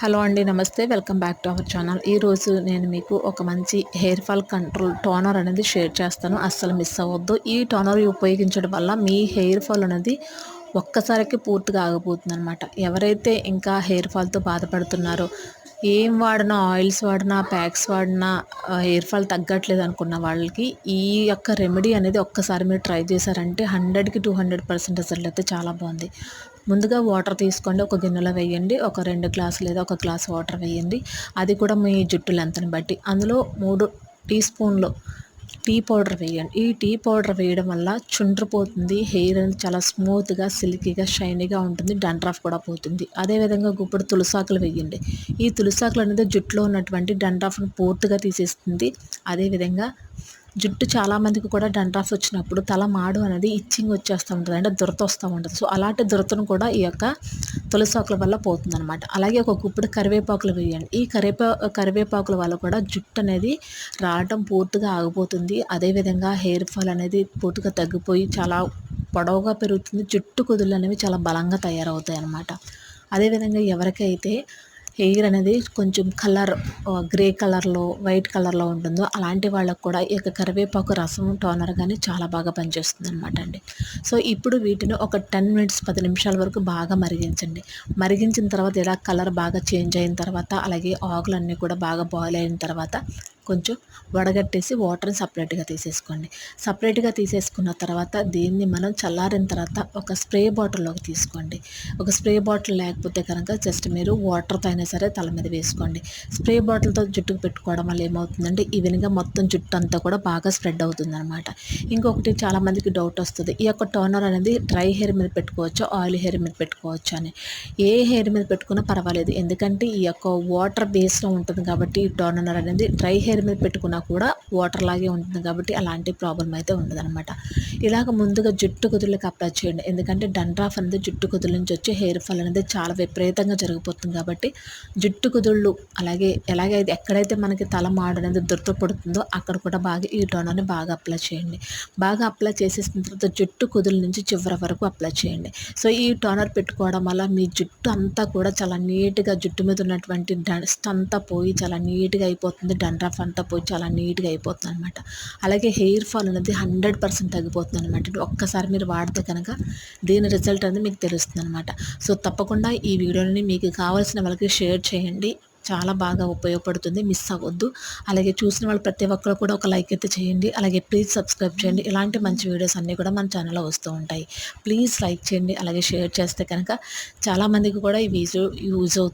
Hello అండి namaste. Welcome back to our channel. ఈరోజు నేను మీకు ఒక మంచి హెయిర్ ఫాల్ కంట్రోల్ టోనర్ అనేది షేర్ చేస్తాను. అస్సలు మిస్ అవ్వద్దు. ఈ టోనర్ ఉపయోగించడం వల్ల మీ హెయిర్ ఫాల్ అనేది ఒక్కసారికి పూర్తిగా ఆగిపోతుంది అనమాట ఎవరైతే ఇంకా హెయిర్ ఫాల్తో బాధపడుతున్నారో ఏం వాడినా ఆయిల్స్ వాడినా ప్యాక్స్ వాడినా హెయిర్ ఫాల్ తగ్గట్లేదు అనుకున్న వాళ్ళకి ఈ యొక్క రెమెడీ అనేది ఒక్కసారి మీరు ట్రై చేశారంటే హండ్రెడ్కి టూ హండ్రెడ్ పర్సెంట్ రిజల్ట్ అయితే చాలా బాగుంది. ముందుగా వాటర్ తీసుకోండి. ఒక గిన్నెలో వేయండి. ఒక రెండు గ్లాస్ లేదా ఒక గ్లాస్ వాటర్ వేయండి. అది కూడా మీ జుట్టు లెంత్ని బట్టి. అందులో మూడు టీ స్పూన్లు టీ పౌడర్ వేయండి. ఈ టీ పౌడర్ వేయడం వల్ల చుండ్రిపోతుంది. హెయిర్ అనేది చాలా స్మూత్గా సిల్కీగా షైనీగా ఉంటుంది. డండ్రాఫ్ కూడా పోతుంది. అదేవిధంగా గుప్పుడు తులసాకులు వేయండి. ఈ తులసాకులు అనేది జుట్టులో ఉన్నటువంటి డండ్రాఫ్ను పూర్తిగా తీసేస్తుంది. అదేవిధంగా జుట్టు చాలామందికి కూడా డండ్రాఫ్ వచ్చినప్పుడు తల మాడు అనేది ఇచ్చింగ్ వచ్చేస్తూ ఉంటుంది అంటే దురత వస్తూ ఉంటుంది సో అలాంటి దురతను కూడా ఈ యొక్క తులసాకుల వల్ల పోతుందన్నమాట. అలాగే ఒక గుప్పుడు కరివేపాకులు వేయండి. ఈ కరివేపా కరివేపాకుల వల్ల కూడా జుట్టు అనేది రావటం పూర్తిగా ఆగిపోతుంది. అదేవిధంగా హెయిర్ ఫాల్ అనేది పూర్తిగా తగ్గిపోయి చాలా పొడవుగా పెరుగుతుంది. జుట్టు కుదుళ్ళు అనేవి చాలా బలంగా తయారవుతాయి అన్నమాట అదేవిధంగా ఎవరికైతే హెయిర్ అనేది కొంచెం కలర్ గ్రే కలర్లో వైట్ కలర్లో ఉంటుందో అలాంటి వాళ్ళకు కూడా ఈ యొక్క కరివేపాకు రసం టోనర్ కానీ చాలా బాగా పనిచేస్తుంది అనమాట అండి. సో ఇప్పుడు వీటిని ఒక టెన్ మినిట్స్ పది నిమిషాల వరకు బాగా మరిగించండి. మరిగించిన తర్వాత ఇలా కలర్ బాగా చేంజ్ అయిన తర్వాత అలాగే ఆకులన్నీ కూడా బాగా బాయిల్ అయిన తర్వాత కొంచెం వడగట్టేసి వాటర్ని సపరేట్గా తీసేసుకోండి. సపరేట్గా తీసేసుకున్న తర్వాత దీన్ని మనం చల్లారిన తర్వాత ఒక స్ప్రే బాటిల్లోకి తీసుకోండి. ఒక స్ప్రే బాటిల్ లేకపోతే కనుక జస్ట్ మీరు వాటర్తో అయినా సరే తల మీద వేసుకోండి. స్ప్రే బాటిల్తో జుట్టుకు పెట్టుకోవడం వల్ల ఏమవుతుందంటే ఈవెన్గా మొత్తం జుట్టు అంతా కూడా బాగా స్ప్రెడ్ అవుతుంది అనమాట ఇంకొకటి చాలామందికి డౌట్ వస్తుంది. ఈ యొక్క టోనర్ అనేది డ్రై హెయిర్ మీద పెట్టుకోవచ్చు ఆయిల్ హెయిర్ మీద పెట్టుకోవచ్చు అని. ఏ హెయిర్ మీద పెట్టుకున్నా పర్వాలేదు. ఎందుకంటే ఈ యొక్క వాటర్ బేస్లో ఉంటుంది కాబట్టి ఈ టోనర్ అనేది డ్రై హెయిర్ మీద పెట్టుకున్నా కూడా వాటర్ లాగే ఉంటుంది కాబట్టి అలాంటి ప్రాబ్లం అయితే ఉండదన్నమాట. ఇలాగ ముందుగా జుట్టు కుదులకు అప్లై చేయండి. ఎందుకంటే డండ్రాఫ్ అనేది జుట్టు కుదుల నుంచి వచ్చే హెయిర్ ఫాల్ అనేది చాలా విపరీతంగా జరిగిపోతుంది కాబట్టి జుట్టు కుదుళ్ళు అలాగే ఎలాగైతే ఎక్కడైతే మనకి తల మాడు అనేది దుర్తపడుతుందో అక్కడ కూడా బాగా ఈ టోనర్ని బాగా అప్లై చేయండి. బాగా అప్లై చేసేసిన తర్వాత జుట్టు కుదుల నుంచి చివరి వరకు అప్లై చేయండి. సో ఈ టోనర్ పెట్టుకోవడం వల్ల మీ జుట్టు అంతా కూడా చాలా నీట్గా జుట్టు మీద ఉన్నటువంటి డస్ట్ అంతా పోయి చాలా నీట్గా అయిపోతుంది డండ్రాఫ్ అంతా పోయి చాలా నీట్గా అయిపోతుంది అనమాట అలాగే హెయిర్ ఫాల్ అనేది హండ్రెడ్ పర్సెంట్ తగ్గిపోతుంది అనమాట ఒక్కసారి మీరు వాడితే కనుక దీని రిజల్ట్ అనేది మీకు తెలుస్తుంది అనమాట సో తప్పకుండా ఈ వీడియోని మీకు కావాల్సిన వాళ్ళకి షేర్ చేయండి. చాలా బాగా ఉపయోగపడుతుంది. మిస్ అవ్వద్దు. అలాగే చూసిన వాళ్ళు ప్రతి ఒక్కరు కూడా ఒక లైక్ అయితే చేయండి. అలాగే ప్లీజ్ సబ్స్క్రైబ్ చేయండి. ఇలాంటి మంచి వీడియోస్ అన్నీ కూడా మన ఛానల్లో వస్తూ ఉంటాయి. ప్లీజ్ లైక్ చేయండి. అలాగే షేర్ చేస్తే కనుక చాలామందికి కూడా ఈ వీజు యూజ్ అవుతుంది.